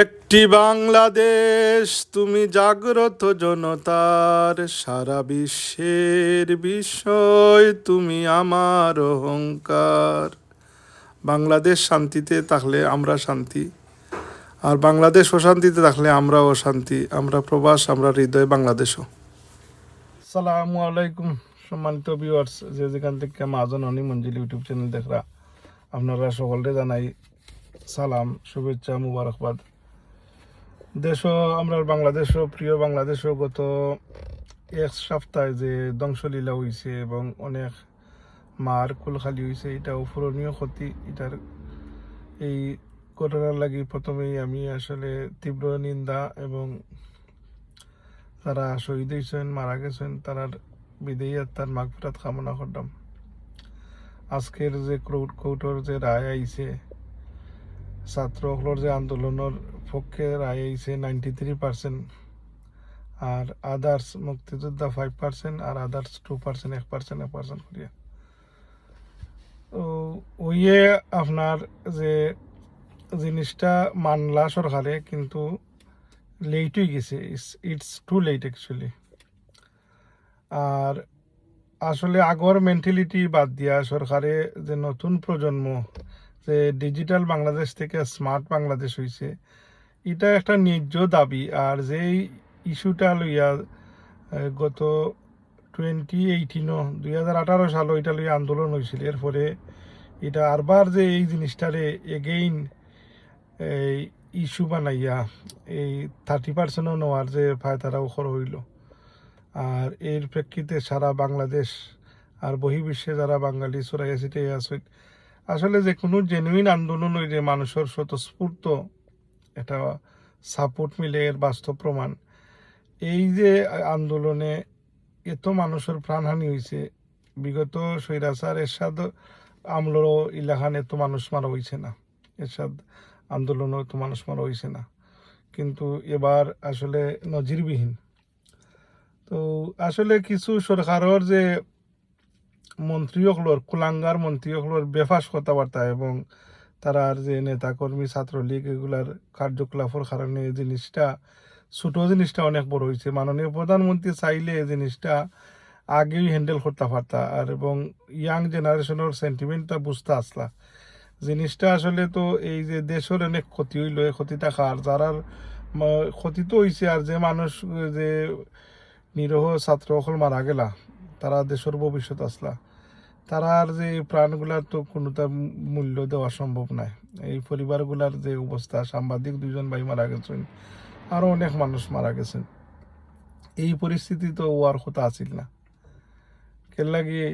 একটি বাংলাদেশ, তুমি জাগ্রত জনতার, সারা বিশ্বের বিষয়, তুমি আমার অহংকার। বাংলাদেশ শান্তিতে থাকলে আমরা শান্তি, আর বাংলাদেশ অশান্তিতে থাকলে আমরা অশান্তি আমরা প্রবাস, আমরা হৃদয় বাংলাদেশও। সালামু আলাইকুম, সম্মানিত ভিউয়ার্স যে যেখান থেকে মাজন অনি মঞ্জিল ইউটিউব চ্যানেল দেখরা, আপনারা সকলকে জানাই সালাম, শুভেচ্ছা, মুবারকবাদ। দেশ আমরা বাংলাদেশ প্রিয় বাংলাদেশ গত এক সপ্তাহে যে ধ্বংসলীলা হয়েছে এবং অনেক মার কুলখালি হয়েছে এটা অপূরণীয় ক্ষতি। এটার এই ঘটনার লাগি প্রথমেই আমি আসলে তীব্র নিন্দা এবং যারা শহীদ হয়েছেন মারা গেছেন, তারার বিদেয়ী আত্মার মাগফিরাত কামনা করতাম আজকের যে কৌটোর যে রায় আইছে ছাত্রসকলের যে আন্দোলনের পক্ষে রায় আইছে নাইনটি থ্রি পার্সেন্ট আর আদার্স মুক্তিযোদ্ধা ফাইভ পার্সেন্ট আর আদার্স টু পার্সেন্ট এক পার্সেন্ট এক পার্সেন্ট করিয়া। তো ওইয়ে আপনার যে জিনিসটা মানলা সরকারে কিন্তু লেট হয়ে গেছে। ইটস টু লেট অ্যাকচুয়ালি আর আসলে আগর মেন্টালিটি বাদ দিয়া সরকারে যে নতুন প্রজন্ম যে ডিজিটাল বাংলাদেশ থেকে স্মার্ট বাংলাদেশ হয়েছে এটা একটা ন্যায্য দাবি। আর যেই ইস্যুটা লইয়া গত টোয়েন্টি এইটিনও দুই হাজার আঠারো সালও এটা লইয়া আন্দোলন হয়েছিল এরপরে এটা আরবার যে এই জিনিসটারে এগেইন এই ইস্যু বানাইয়া, এই থার্টি পার্সেন্টও নেওয়ার যে ফায়দারাও খর হইল। আর এর প্রেক্ষিতে সারা বাংলাদেশ আর বহির্বিশ্বে যারা বাঙালি চড়াইয়া ছিটাইয়া আছে আসলে যে কোনো জেনুইন আন্দোলন ওই যে মানুষের স্বতঃস্ফূর্ত এটা সাপোর্ট মিলে এর বাস্তব প্রমাণ। এই যে আন্দোলনে এত মানুষের প্রাণহানি হয়েছে, বিগত স্বৈরাচার এরশাদ আমলো ইলাখান এত মানুষ মারা হয়েছে না। এরশাদ আন্দোলনও এত মানুষ মারা হয়েছে না। কিন্তু এবার আসলে নজিরবিহীন। তো আসলে কিছু সরকারের যে মন্ত্রীসকলর কুলাঙ্গার মন্ত্রীসকলর বেফাস কথাবার্তা এবং তারার যে নেতাকর্মী ছাত্রলীগ এগুলার কার্যকলাপের কারণে এই জিনিসটা ছোট জিনিসটা অনেক বড় হয়েছে মাননীয় প্রধানমন্ত্রী চাইলে এই জিনিসটা আগেই হ্যান্ডেল করতে পারতা আর এবং ইয়াং জেনারেশনের সেন্টিমেন্টটা বুঝতে আসলা জিনিসটা আসলে তো এই যে দেশের অনেক ক্ষতি হইল এই ক্ষতিটা খার যারার ক্ষতি তো হয়েছে আর যে মানুষ, যে নিরহ ছাত্র সকল মারা গেলা। তারা দেশের ভবিষ্যৎ আসলা তারার যে প্রাণগুলার তো কোনোটা মূল্য দেওয়া সম্ভব নাই। এই পরিবারগুলার যে অবস্থা, সাংবাদিক দুজন ভাই মারা গেছেন আরও অনেক মানুষ মারা গেছেন। এই পরিস্থিতি তো ওয়ার কথা আছিল না। কে লাগিয়ে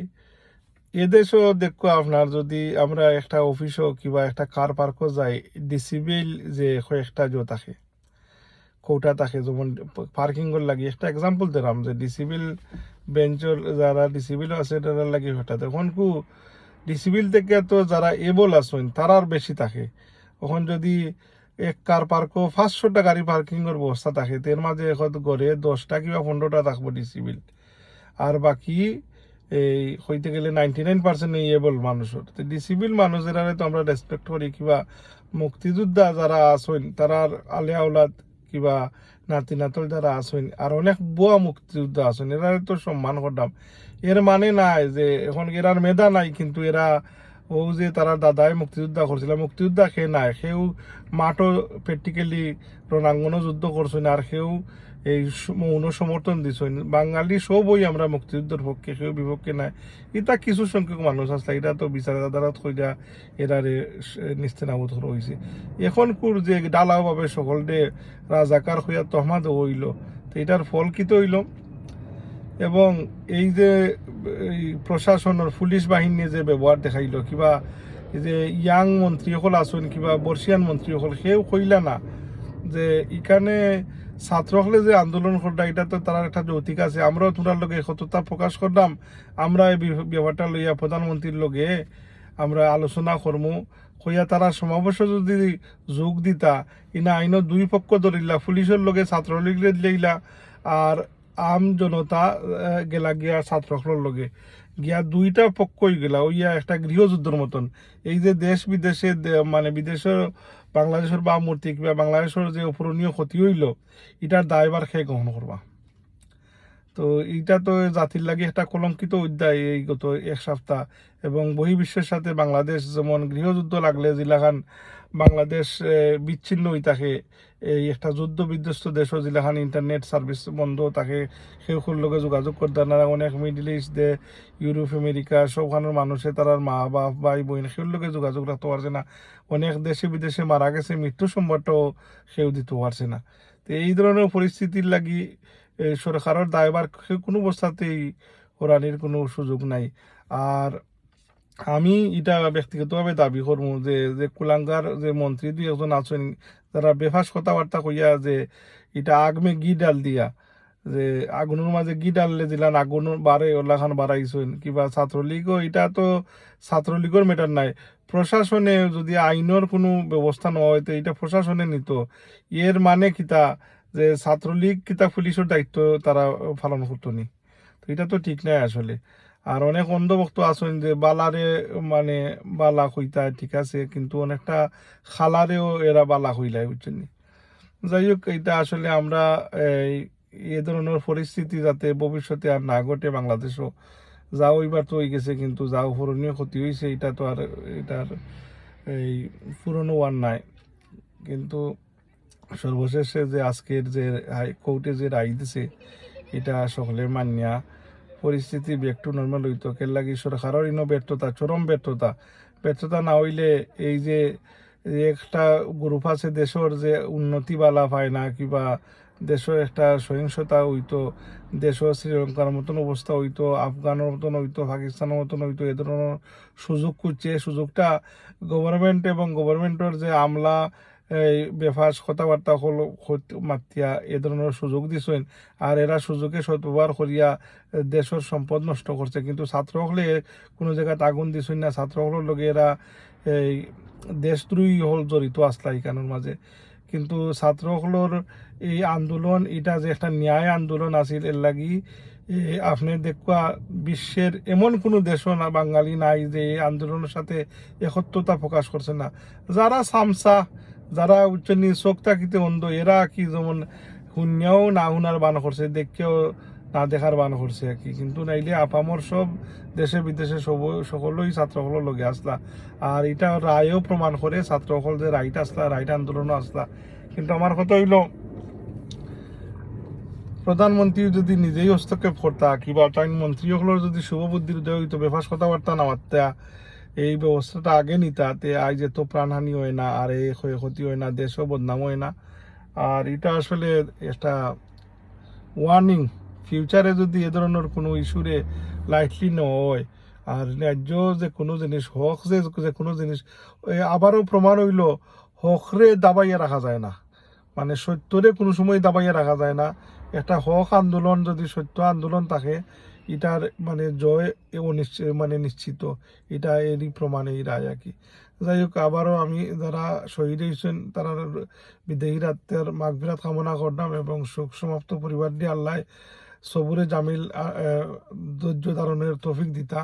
এদেশও দেখো আপনার, যদি আমরা একটা অফিসও কিবা একটা কার পার্কও যাই ডিসিবিল যে কয়েকটা জো থাকে কৌটা থাকে, যেমন পার্কিংয়ের লাগি। একটা এক্সাম্পল দিলাম যে ডিসিবিল বেঞ্চর যারা ডিসিবিল আছে তারা লাগি হঠাৎ। এখন কু ডিসিবিল থেকে তো যারা এবল আছেন তারার বেশি থাকে। এখন যদি এক কার পার্কও পাঁচশোটা গাড়ি পার্কিংয়ের ব্যবস্থা থাকে এর মাঝে এখন গড়ে দশটা কিংবা পনেরোটা থাকব ডিসিবিল আর বাকি এই হইতে গেলে নাইনটি নাইন পার্সেন্ট এবল মানুষের তো ডিসিবিল মানুষেরা তো আমরা রেসপেক্ট করি, কিবা মুক্তিযোদ্ধা যারা আছেন তারার আলে আওলাদ কিবা নাতি নাতল যারা আছেন আর অনেক বুয়া মুক্তিযোদ্ধা আছেন এরা তো সম্মান করতাম এর মানে নাই যে এখন এরার মেধা নাই, কিন্তু এরা ও যে তারা দাদাই মুক্তিযোদ্ধা করছিল, মুক্তিযোদ্ধা সে নাই, সেও মাঠও প্র্যাকটিক্যালি রণাঙ্গনও যুদ্ধ করছেন আর সেও এই মৌন সমর্থন দিছেন বাঙালি সবই আমরা মুক্তিযুদ্ধের পক্ষে কেউ বিপক্ষে নাই। এটা কিছু সংখ্যক মানুষ আসলে এটা তো বিচার আদালত কইরা এরারে নিস্তে নাবুদ রয়েছে এখন কুর যে ডালাভাবে সকলকে রাজাকার হইয়া তহমাদ হইল, তো এটার ফল কি তো হইল? এবং এই যে, এই প্রশাসনের পুলিশ বাহিনী যে ব্যবহার দেখাইল, কিবা যে ইয়াং মন্ত্রীসকল আছেন, কিবা বর্ষিয়ান মন্ত্রীসকল সেও কইলা না যে এখানে ছাত্রসকলে যে আন্দোলন করলা এটা তো তার একটা যৌতিক আছে। আমরাও তোমরা লগে সততা প্রকাশ করলাম আমরা এই ব্যাপারটা লইয়া প্রধানমন্ত্রীর লগে আমরা আলোচনা করমু হইয়া তারা সমাবেশ যদি যোগ দিতা, ইনা আইনত দুই পক্ষ ধরিলা পুলিশের লগে ছাত্রলীগের লইলা আর আম জনতা গেলা গিয়া ছাত্রসকলের লগে। গিয়া দুইটা পক্ষই গেলা। ওইয়া একটা গৃহযুদ্ধর মতন। এই যে দেশ বিদেশে মানে বিদেশের বাংলাদেশের বা মূর্তি কিংবা বাংলাদেশের যে অপূরণীয় ক্ষতি হইল এটার দায়বার খেয়ে গ্রহণ করবা তো এইটা তো জাতির লাগে একটা কলঙ্কিত অধ্যায় এই গত এক সপ্তাহ। এবং বহির্বিশ্বের সাথে বাংলাদেশ যেমন গৃহযুদ্ধ লাগলে জিলাখান বাংলাদেশ বিচ্ছিন্ন হই থাকে। এই একটা যুদ্ধ বিধ্বস্ত দেশও জিলাখান ইন্টারনেট সার্ভিস বন্ধ, তাকে সেও লগে যোগাযোগ করতে না। অনেক মিডিল ইস্ট দে ইউরোপ, আমেরিকা সবখানের মানুষে তারার মা বাপ, ভাই, বোন সেও লগে যোগাযোগ রাখতে পারছে না। অনেক দেশে বিদেশে মারা গেছে মৃত্যু সম্বাদটাও সেও দিতে পারছে না। তো এই ধরনের পরিস্থিতির লাগি সরকারের দায়বার কোনো অবস্থাতেই হরানির কোনো সুযোগ নাই। আর আমি এটা ব্যক্তিগতভাবে দাবি করব যে যে কুলাঙ্গার যে মন্ত্রী দুই একজন আছেন যারা বেফাস কথাবার্তা কইয়া যে, এটা আগমে গি ডাল দিয়া, যে আগুনের মাঝে গি ডাললে দিলান আগুন বাড়ে, ওলাখান বাড়াইছেন, কিবা ছাত্রলীগও, এটা তো ছাত্রলীগের মেটার নাই। প্রশাসনে যদি আইনের কোনো ব্যবস্থা নেওয়া হয়, তো এটা প্রশাসনে নিত। এর মানে কিতা যে ছাত্রলীগ কিতা পুলিশের দায়িত্ব তারা পালন করতো নি? তো এটা তো ঠিক নাই আসলে। আর অনেক অন্ধভক্ত আছেন যে বালারে মানে বালা হইতা ঠিক আছে, কিন্তু অনেকটা খালারেও এরা বালা হইলাই বুঝছেন যাই হোক, এটা আসলে আমরা এই, এ ধরনের পরিস্থিতি যাতে ভবিষ্যতে আর না ঘটে বাংলাদেশও, যা ওইবার তো হয়ে গেছে, কিন্তু যা অপূরণীয় ক্ষতি হয়েছে এটা তো আর, এটার এই পুরনো ওয়ান নাই। কিন্তু সর্বশেষে যে আজকের যে কোর্টে যে রায় দিছে, এটা সকলে মানিয়া পরিস্থিতি ব্যাক টু নর্মাল হইতো। কেন লাগি সরকারের ইনো ব্যর্থতা, চরম ব্যর্থতা? ব্যর্থতা না হইলে এই যে একটা গ্রুপ আছে দেশের যে উন্নতি বালা পায় না, কিবা দেশের একটা সহিংসতা হইতো দেশ শ্রীলঙ্কার মতন অবস্থা হইতো, আফগানের মতন হইতো, পাকিস্তানের মতন হইতো, এ ধরনের সুযোগ খুঁজছে। সুযোগটা গভর্নমেন্ট এবং গভর্নমেন্টের যে আমলা বেফাস কথাবার্তা হল মাতিয়া এ ধরনের সুযোগ দিছেন। আর এরা সুযোগে সদ্ব্যবহার করিয়া দেশের সম্পদ নষ্ট করছে। কিন্তু ছাত্র হলে কোনো জায়গায় আগুন দিছেন না। ছাত্র হলের লগে এরা এই দেশদ্রোহী হল জড়িত আসলা এখানের মাঝে। কিন্তু ছাত্র হলের এই আন্দোলন, এটা যে একটা ন্যায় আন্দোলন আছিল, এর লাগি আপনি দেখবা বিশ্বের এমন কোনো দেশও না, বাঙালি নাই যে এই আন্দোলনের সাথে একত্রতা প্রকাশ করছে না। যারা সামসা যারা উচ্চ চোখ তাকিতে অন্ধ এরা কি যেমন শূন্যও না শুনার বান করছে দেখেও না দেখার বান করছে আর কি। কিন্তু নাইলে আপামর সব দেশে বিদেশে সব, সকলেই ছাত্রসকলের লগে আসলা আর এটা রায়ও প্রমাণ করে ছাত্রসকল যে রাইট আসলা রাইট আন্দোলনও আসলা কিন্তু আমার কথা হইল প্রধানমন্ত্রী যদি নিজেই হস্তক্ষেপ করতা কিংবা টাইম মন্ত্রীসকলের যদি শুভবুদ্ধির উদয় হইতো বেফাস কথাবার্তা না এই ব্যবস্থাটা আগে নিতা তে আজ এত প্রাণহানি হয় না, আর এই ক্ষয়ক্ষতি হয় না, দেশও বদনাম হয় না। আর এটা আসলে একটা ওয়ার্নিং ফিউচারে যদি এ ধরনের কোনো ইস্যুরে লাইটলি হয়, আর ন্যায্য যে কোনো জিনিস, হক যে যে কোনো জিনিস আবারও প্রমাণ হইল, হকরে দাবাইয়া রাখা যায় না। মানে সত্যরে কোনো সময় দাবাইয়া রাখা যায় না। একটা হক আন্দোলন, যদি সত্য আন্দোলন থাকে এটার মানে জয় অনিশ্চিত মানে নিশ্চিত। এটা এরই প্রমাণ এই রায় আর কি যাই হোক, আবারও আমি যারা শহীদ হয়েছেন, তারা বিদেহী রাত্রের মাগবিরাত কামনা করলাম এবং শোক সমাপ্ত পরিবার দিয়ে আল্লাহ সবুরে জামিল ধৈর্য ধারণের তৌফিক দিতা।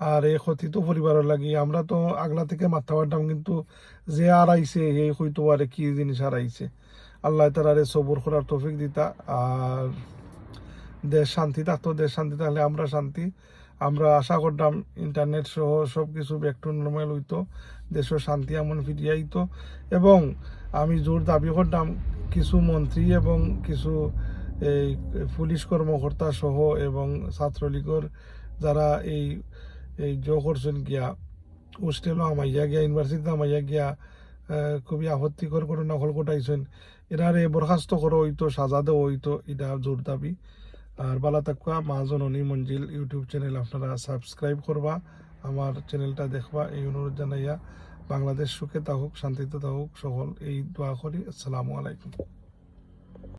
আর এই ক্ষতিত পরিবারের লাগি আমরা তো আগলা থেকে মাথা পারতাম কিন্তু যে আর আইছে এই হইতো আরে কি জিনিস আর আইছে আল্লাহ তালারে সবুর করার তৌফিক দিতা। আর দেশ শান্তি থাকতো দেশ শান্তি থাকলে আমরা শান্তি। আমরা আশা করতাম ইন্টারনেট সহ সব কিছু ব্যাক টু নর্মাল হইতো দেশের শান্তি, এমন ফিরিয়ে আইতো। এবং আমি জোর দাবি করতাম, কিছু মন্ত্রী এবং কিছু এই পুলিশ কর্মকর্তা সহ এবং ছাত্রলীগের যারা এই এই জ করছেন গিয়া হোস্টেলও আমাইয়া গিয়া ইউনিভার্সিটিতে আমাইয়া গিয়া খুবই আপত্তিকর ঘটনা হল ঘটাইছেন এরারে বরখাস্ত করো হইতো, সাজা দেওয়া হইতো, এটা জোর দাবি। আর বালা তাকুয়া মা জননী মঞ্জিল ইউটিউব চ্যানেল আপনারা সাবস্ক্রাইব করবা, আমার চ্যানেলটা দেখবা, এই অনুরোধ জানাইয়া বাংলাদেশ সুখে থাকুক, শান্তিতে থাকুক, সকল এই দোয়া করি। আসসালামু আলাইকুম।